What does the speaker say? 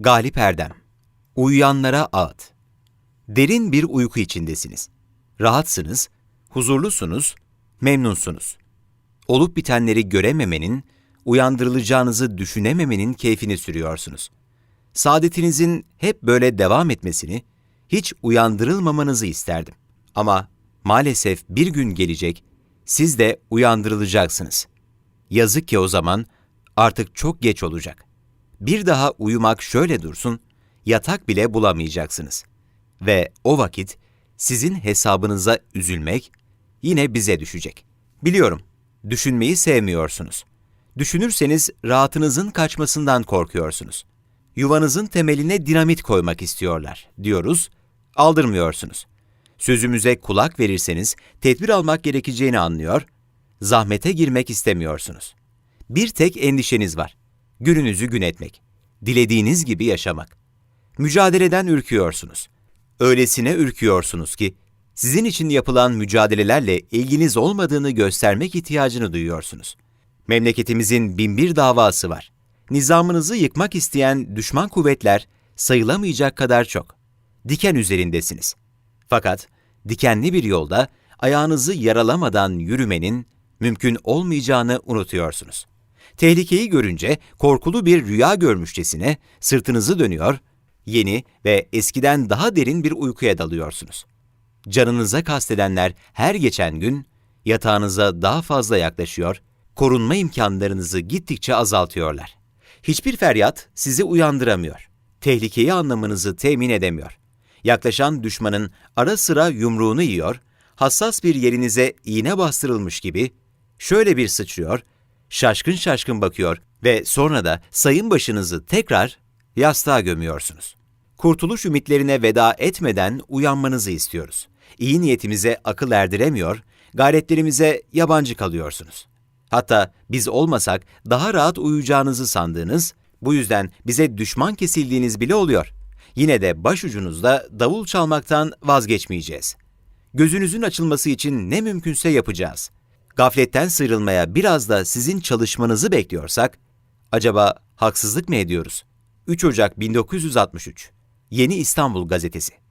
Galip Erdem Uyuyanlara ağıt Derin bir uyku içindesiniz. Rahatsınız, huzurlusunuz, memnunsunuz. Olup bitenleri görememenin, uyandırılacağınızı düşünememenin keyfini sürüyorsunuz. Saadetinizin hep böyle devam etmesini, hiç uyandırılmamanızı isterdim. Ama maalesef bir gün gelecek, siz de uyandırılacaksınız. Yazık ki o zaman artık çok geç olacak. Bir daha uyumak şöyle dursun, yatak bile bulamayacaksınız. Ve o vakit sizin hesabınıza üzülmek yine bize düşecek. Biliyorum, düşünmeyi sevmiyorsunuz. Düşünürseniz rahatınızın kaçmasından korkuyorsunuz. Yuvanızın temeline dinamit koymak istiyorlar, diyoruz, aldırmıyorsunuz. Sözümüze kulak verirseniz tedbir almak gerekeceğini anlıyor, zahmete girmek istemiyorsunuz. Bir tek endişeniz var. Gününüzü gün etmek. Dilediğiniz gibi yaşamak. Mücadeleden ürküyorsunuz. Öylesine ürküyorsunuz ki sizin için yapılan mücadelelerle ilginiz olmadığını göstermek ihtiyacını duyuyorsunuz. Memleketimizin binbir davası var. Nizamınızı yıkmak isteyen düşman kuvvetler sayılamayacak kadar çok. Diken üzerindesiniz. Fakat dikenli bir yolda ayağınızı yaralamadan yürümenin mümkün olmayacağını unutuyorsunuz. Tehlikeyi görünce korkulu bir rüya görmüşçesine sırtınızı dönüyor, yeni ve eskiden daha derin bir uykuya dalıyorsunuz. Canınıza kastedenler her geçen gün yatağınıza daha fazla yaklaşıyor, korunma imkanlarınızı gittikçe azaltıyorlar. Hiçbir feryat sizi uyandıramıyor. Tehlikeyi anlamanızı temin edemiyor. Yaklaşan düşmanın ara sıra yumruğunu yiyor, hassas bir yerinize iğne bastırılmış gibi şöyle bir sıçrıyor, şaşkın şaşkın bakıyor ve sonra da sayın başınızı tekrar yastığa gömüyorsunuz. Kurtuluş ümitlerine veda etmeden uyanmanızı istiyoruz. İyi niyetimize akıl erdiremiyor, gayretlerimize yabancı kalıyorsunuz. Hatta biz olmasak daha rahat uyuyacağınızı sandığınız, bu yüzden bize düşman kesildiğiniz bile oluyor. Yine de başucunuzda davul çalmaktan vazgeçmeyeceğiz. Gözünüzün açılması için ne mümkünse yapacağız. Gafletten sıyrılmaya biraz da sizin çalışmanızı bekliyorsak, acaba haksızlık mı ediyoruz? 3 Ocak 1963 Yeni İstanbul Gazetesi